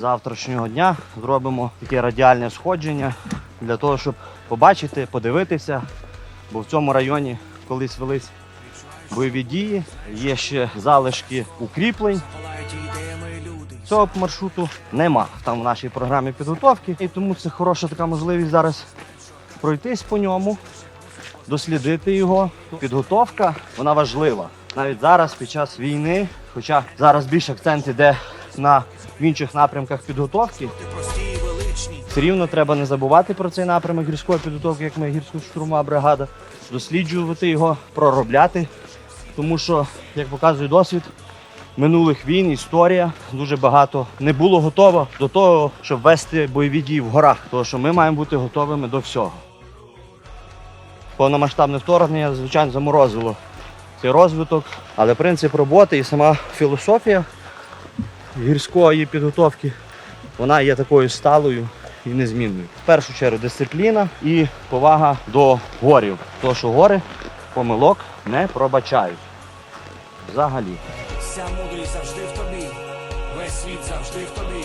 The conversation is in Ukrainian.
завтрашнього дня зробимо таке радіальне сходження для того, щоб побачити, подивитися. Бо в цьому районі колись велись бойові дії, є ще залишки укріплень. Цього маршруту нема там в нашій програмі підготовки. І тому це хороша така можливість зараз пройтись по ньому, дослідити його. Підготовка вона важлива. Навіть зараз, під час війни, хоча зараз більше акцент іде на в інших напрямках підготовки. Все рівно треба не забувати про цей напрямок гірської підготовки, як ми гірсько-штурмова бригада, досліджувати його, проробляти. Тому що, як показує досвід, минулих війн, історія дуже багато не було готово до того, щоб вести бойові дії в горах. Тому що ми маємо бути готовими до всього. Повномасштабне вторгнення, звичайно, заморозило цей розвиток, але принцип роботи і сама філософія гірської підготовки вона є такою сталою і незмінною. В першу чергу дисципліна і повага до горів. Тому що гори помилок не пробачають. Взагалі. Вся мудрість завжди в тобі, весь світ завжди в тобі.